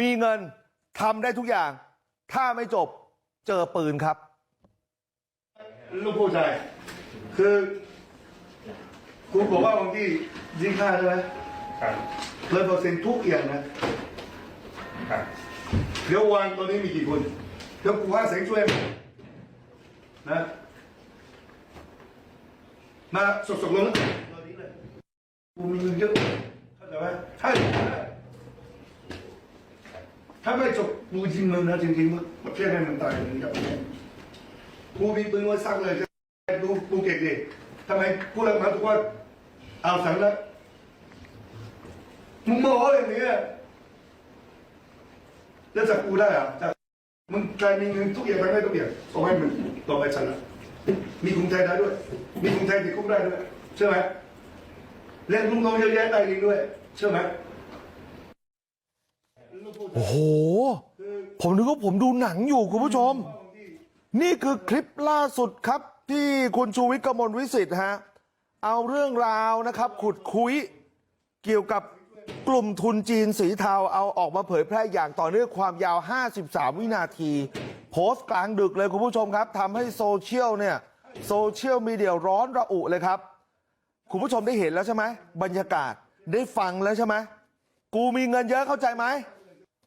มีเงินทำได้ทุกอย่างถ้าไม่จบเจอปืนครับลูกผู้ชายคือคุณบอกว่าบางที่ยิงฆ่าใช่ไหมครับร้อยเปอร์เซ็นต์ทุกอย่างนะครับเดี๋ยววันตอนนี้มีกี่คนเดี๋ยวกูหาเสียงช่วยนะมาสดๆลงนะตอนนี้เลยกูมีเงินเยอะเข้าใจไหมถ้า ถ้าไม่จบกูยิงมึงนะจริงๆมึงเพื่อให้มันตายมึงอย่าไปเล่นกูมีปืนไว้สร้างเลยจะดูกูเก่งดิทำไมกูเลิกมาทุกวันเอาสั่งแล้วมึงโมโหอย่างนี้อะแล้วจับกูได้เหรอะจับมึงกลายมีเงินทุกอย่างไปไม่ทุกอย่างส่งให้มึงต่อไปฉันละมีกรุงไทยได้ด้วย มีกรุงไทยติดคุกได้ด้วยใช่ไหมเล่นลูกน้องเยอะแยะได้ดีด้วยใช่ไหม โอ้โหผมนึกว่าผมดูหนังอยู่คุณผู้ชมนี่คือคลิปล่าสุดครับที่คุณชูวิทย์กมลวิสิทธ์ฮะเอาเรื่องราวนะครับ ขุดคุยเกี่ยวกับกลุ่มทุนจีนสีเทาเอาออกมาเผยแพร่อย่างต่อเนื่องความยาว 53 วินาที โพสต์กลางดึกเลยคุณผู้ชมครับทำให้โซเชียลเนี่ยโซเชียลมีเดียร้อนระอุเลยครับ คุณผู้ชมได้เห็นแล้วใช่ไหมบรรยากาศได้ฟังแล้วใช่ไหมกูมีเงินเยอะเข้าใจไหม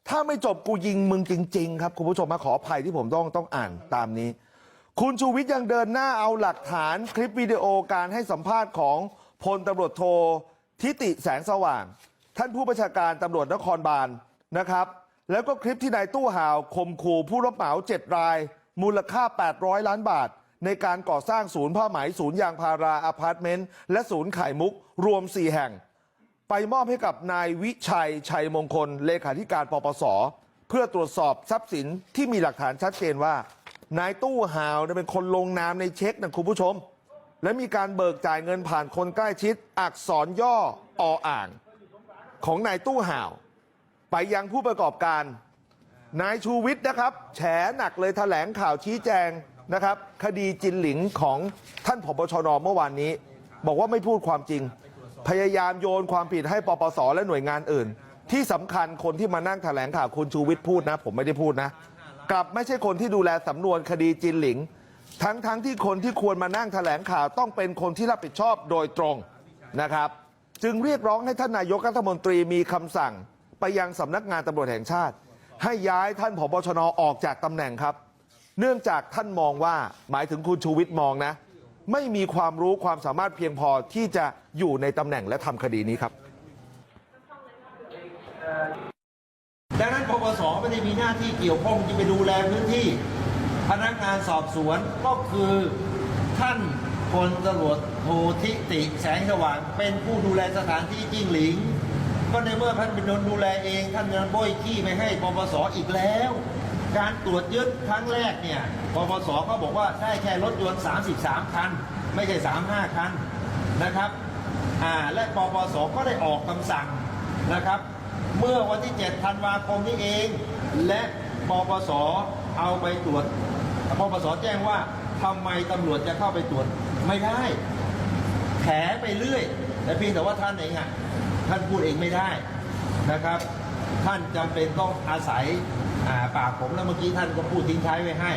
ถ้าไม่จบกูยิงมึงจริง ๆ ครับคุณผู้ชมมาขออภัยที่ผมต้องต้องอ่านตามนี้ คุณชูวิทย์ยังเดินหน้าเอาหลักฐานคลิปวิดีโอการให้สัมภาษณ์ของพลตำรวจโททิติแสงสว่าง ท่านผู้บัญชาการตำรวจนครบาลนะครับ แล้วก็คลิปที่นายตู้ห่าวข่มขู่ผู้รับเหมาเจ็ดราย มูลค่า 800 ล้านบาท ในการก่อสร้างศูนย์ผ้าไหมศูนย์ยางพาราอพาร์ตเมนต์และศูนย์ไข่มุกรวม 4 แห่ง มอบให้กับนายวิชัยชัยมงคลเลขาธิการปปสเพื่อตรวจสอบทรัพย์สินที่มีหลักฐานชัดเจนว่านายตู้ห่าวเป็นคนลงนามในเช็คนะคุณผู้ชม และมีการเบิกจ่ายเงินผ่านคนใกล้ชิด อักษรย่อออ่าง ของนายตู้ห่าว ไปยังผู้ประกอบการ นายชูวิทย์นะครับ แฉหนักเลยแถลงข่าวชี้แจงนะครับ คดีจินหลิงของท่านผบชนเมื่อวานนี้ บอกว่าไม่พูดความจริง พยายามโยนความผิดให้ปปสและหน่วยงานอื่น ที่สำคัญคนที่มานั่งแถลงข่าวคุณชูวิทย์พูดนะ ผมไม่ได้พูดนะ กลับไม่ใช่คนที่ดูแลสำนวนคดีจินหลิง ทั้งทั้งที่คนที่ควรมานั่งแถลงข่าวต้องเป็นคนที่รับผิดชอบโดยตรงนะครับ จึงเรียกร้องให้ท่านนายกรัฐมนตรีมีคำสั่ง ไปยังสำนักงานตำรวจแห่งชาติ ให้ย้ายท่านผบชนออกจากตำแหน่งครับ เนื่องจากท่านมองว่าหมายถึงคุณชูวิทย์มองนะ ไม่มีความรู้ความสามารถเพียงพอที่จะอยู่ในตำแหน่งและทำคดีนี้ครับดังนั้นปปสไม่ได้มีหน้าที่เกี่ยวข้องที่ไปดูแลพื้นที่ พนักงานสอบสวนก็คือท่านพลตำรวจโททิติแสงสว่างเป็นผู้ดูแลสถานที่จิ้งหลิง ก็ในเมื่อท่านเป็นคนดูแลเอง ท่านยังโบยขี้ไปให้ปปสอีกแล้ว การตรวจยึดครั้งแรกเนี่ยปปสก็บอกว่าได้แค่รถยนต์33 คัน ไม่ใช่ 35 คันนะครับอ่าและปปสก็ได้ออกคำสั่งนะครับ เมื่อวันที่ 7 ธันวาคมนี้เอง และปปสเอาไปตรวจปปสแจ้งว่าทำไมตำรวจจะเข้าไปตรวจไม่ได้แถไปเรื่อย แต่เพียงแต่ว่าท่านเองอะท่านพูดเองไม่ได้นะครับ ท่านจำเป็นต้องอาศัย ปากผมแล้วเมื่อกี้ท่านก็พูดทิ้งท้ายไว้ให้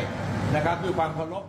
นะครับด้วยความเคารพ